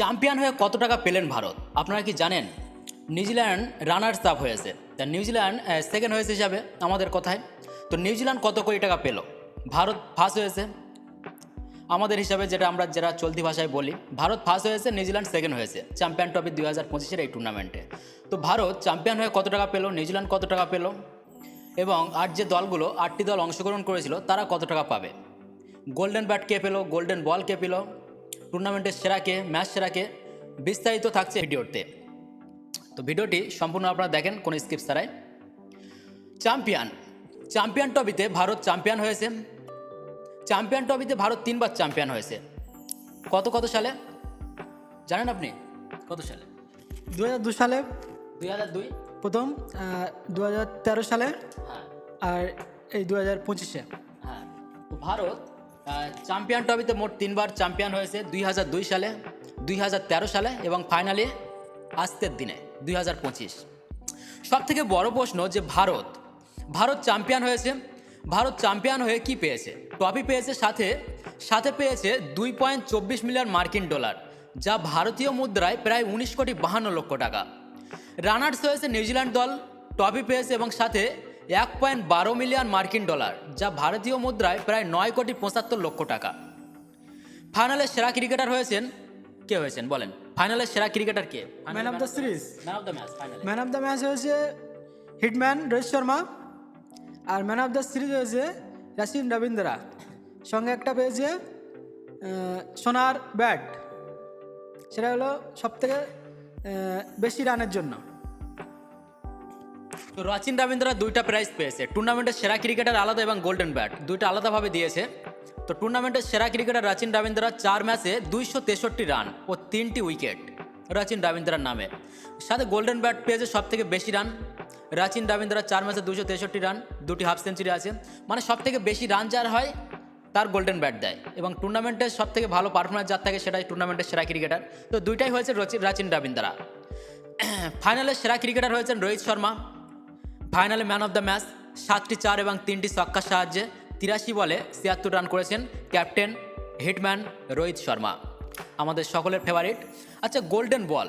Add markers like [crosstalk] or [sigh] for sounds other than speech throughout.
Champion হয়ে কত টাকা পেলেন ভারত? আপনারা কি জানেন? নিউজিল্যান্ড রানার্স আপ হয়েছে। তা নিউজিল্যান্ড সেকেন্ড হয়েছে হিসাবে আমাদের কথায়। তো নিউজিল্যান্ড কত কোটি টাকা পেল? ভারত ফার্স্ট হয়েছে। আমাদের হিসাবে যেটা আমরা যারা চলতি ভাষায় বলি, ভারত ফার্স্ট হয়েছে, নিউজিল্যান্ড সেকেন্ড হয়েছে। চ্যাম্পিয়ন ট্রফি দুই হাজার পঁচিশের এই টুর্নামেন্টে তো ভারত চ্যাম্পিয়ন হয়ে কত টাকা পেল? নিউজিল্যান্ড কত টাকা পেল? এবং আর যে দলগুলো আটটি দল অংশগ্রহণ করেছিল, তারা কত টাকা পাবে? গোল্ডেন ব্যাট কে পেল? গোল্ডেন বল কে পেল? টুর্নামেন্টের সেরাকে ম্যাচ সেরাকে বিস্তারিত থাকছে ভিডিওতে। তো ভিডিওটি সম্পূর্ণ আপনারা দেখেন কোনো স্কিপ ছাড়াই। চ্যাম্পিয়ন। চ্যাম্পিয়ন ট্রফিতে ভারত চ্যাম্পিয়ন হয়েছে। চ্যাম্পিয়ন ট্রফিতে ভারত তিনবার চ্যাম্পিয়ন হয়েছে। কত কত সালে? জানেন আপনি? কত সালে? দু হাজার দু সালে। দুই হাজার দুই? প্রথম দু হাজার তেরো সালে। হ্যাঁ। আর এই দু হাজার পঁচিশে। হ্যাঁ। তো ভারত চ্যাম্পিয়ন ট্রফিতে মোট তিনবার চ্যাম্পিয়ন হয়েছে দুই হাজার দুই সালে, দুই হাজার তেরো সালে এবং ফাইনালি আজকের দিনে, দুই হাজার পঁচিশ। সব থেকে বড় প্রশ্ন যে ভারত ভারত চ্যাম্পিয়ন হয়েছে, ভারত চ্যাম্পিয়ন হয়ে কি পেয়েছে? ট্রফি পেয়েছে সাথে সাথে পেয়েছে দুই পয়েন্ট চব্বিশ মিলিয়ন মার্কিন ডলার, যা ভারতীয় মুদ্রায় প্রায় উনিশ কোটি বাহান্ন লক্ষ টাকা। রানার্স হয়েছে নিউজিল্যান্ড দল ট্রফি পেয়েছে এবং সাথে এক পয়েন্ট বারো মিলিয়ন মার্কিন ডলার যা ভারতীয় মুদ্রায় প্রায় নয় কোটি পঁচাত্তর লক্ষ টাকা। ফাইনালে সেরা ক্রিকেটার হয়েছেন কে হয়েছেন? বলেন ফাইনালে সেরা cricketer K? Man of the series man of the match man of the match হয়েছে হিটম্যান রোহিত শর্মা আর ম্যান অফ দ্য সিরিজ হয়েছে রাসিন রবীন্দ্রা সঙ্গে একটা পেয়েছে সোনার ব্যাট সেটা হলো সব থেকে বেশি রানের জন্য। তো রাচিন রবীন্দ্রা দুইটা প্রাইজ পেয়েছে। টুর্নামেন্টের সেরা ক্রিকেটার আলাদা এবং গোল্ডেন ব্যাট দুইটা আলাদাভাবে দিয়েছে। তো টুর্নামেন্টের সেরা ক্রিকেটার রাচিন রবীন্দ্রা চার ম্যাচে দুইশো তেষট্টি রান ও তিনটি উইকেট রাচিন রবীন্দ্রার নামে। সাথে গোল্ডেন ব্যাট পেয়েছে সব থেকে বেশি রান রাচিন রবীন্দ্রা চার ম্যাচে দুশো তেষট্টি রান দুটি হাফ সেঞ্চুরি আছে। মানে সব থেকে বেশি রান যার হয়, তার গোল্ডেন ব্যাট দেয়। এবং টুর্নামেন্টের সব থেকে ভালো পারফরমেন্স যার থাকে সেটাই টুর্নামেন্টের সেরা ক্রিকেটার তো দুইটাই হয়েছে রচি- রাচিন রবীন্দ্রা ফাইনালে [coughs] সেরা ক্রিকেটার হয়েছেন রোহিত শর্মা। ফাইনালে ম্যান অফ দ্য ম্যাচ সাতটি চার এবং তিনটি ছক্কার সাহায্যে তিরাশি বলে ছিয়াত্তর রান করেছেন ক্যাপ্টেন, হিটম্যান রোহিত শর্মা, আমাদের সকলের ফেভারিট আচ্ছা গোল্ডেন বল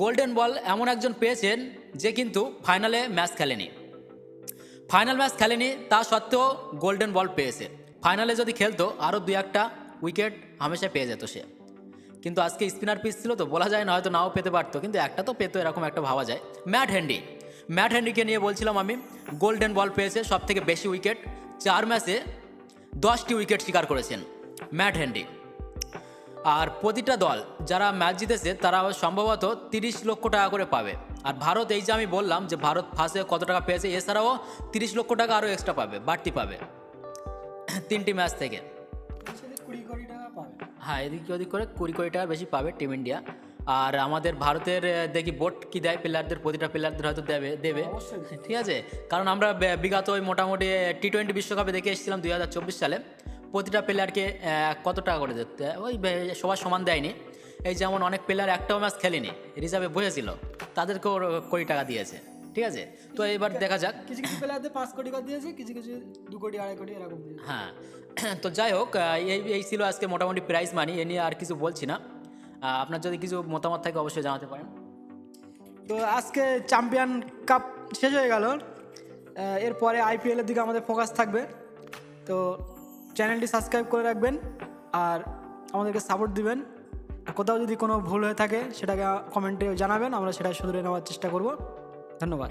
গোল্ডেন বল এমন একজন পেয়েছেন যে কিন্তু ফাইনালে ম্যাচ খেলেনি। ফাইনাল ম্যাচ খেলেনি, তা সত্ত্বেও গোল্ডেন বল পেয়েছে। ফাইনালে যদি খেলতো আরও দুই একটা উইকেট হামেশা পেয়ে যেত সে। কিন্তু আজকে স্পিনার পিস ছিল তো, বলা যায় না, হয়তো নাও পেতে পারতো, কিন্তু একটা তো পেতো, এরকম একটা ভাবা যায়। ম্যাট হ্যান্ডি ম্যাট হ্যান্ডিকে নিয়ে বলছিলাম আমি গোল্ডেন বল পেয়েছে সব থেকে বেশি উইকেট চার ম্যাচে দশটি উইকেট শিকার করেছেন ম্যাট হ্যান্ডি আর প্রতিটা দল যারা ম্যাচ জিতেছে তারা সম্ভবত তিরিশ লক্ষ টাকা করে পাবে। আর ভারত এই যে আমি বললাম যে ভারত ফার্স্টে কত টাকা পেয়েছে এছাড়াও তিরিশ লক্ষ টাকা আরও এক্সট্রা পাবে বাড়তি পাবে [clears throat] তিনটি ম্যাচ থেকে। টাকা পাবে। হ্যাঁ এদিক ওদিক করে কুড়ি কোটি টাকা বেশি পাবে টিম ইন্ডিয়া আর আমাদের ভারতের দেখি বোট কি দেয় প্লেয়ারদের প্রতিটা প্লেয়ারদের হয়তো দেবে দেবে। ঠিক আছে? কারণ আমরা বিগত ওই মোটামুটি টি টোয়েন্টি বিশ্বকাপে দেখে এসেছিলাম দুই হাজার চব্বিশ সালে। প্রতিটা প্লেয়ারকে কত টাকা করে দিতে ওই সবার সমান দেয়নি। এই যেমন অনেক প্লেয়ার একটাও ম্যাচ খেলেনি রিজার্ভে বসেছিল তাদেরকেও কোটি টাকা দিয়েছে। ঠিক আছে? তো এবার দেখা যাক। কিছু কিছু প্লেয়ারদের পাঁচ কোটি করে দিয়েছে কিছু কিছু দু কোটি আড়াই কোটি এরকম হ্যাঁ। [clears throat] তো যাই হোক এই এই ছিল আজকে মোটামুটি প্রাইস মানি এ নিয়ে আর কিছু বলছি না। আপনার যদি কিছু মতামত থাকে অবশ্যই জানাতে পারেন। তো আজকে চ্যাম্পিয়ন কাপ শেষ হয়ে গেল। এরপরে আইপিএলের দিকে আমাদের ফোকাস থাকবে। তো চ্যানেলটি সাবস্ক্রাইব করে রাখবেন আর আমাদেরকে সাপোর্ট দিবেন। আর কোথাও যদি কোনো ভুল হয়ে থাকে, সেটাকে কমেন্টে জানাবেন, আমরা সেটা শুধরে নেওয়ার চেষ্টা করব। ধন্যবাদ।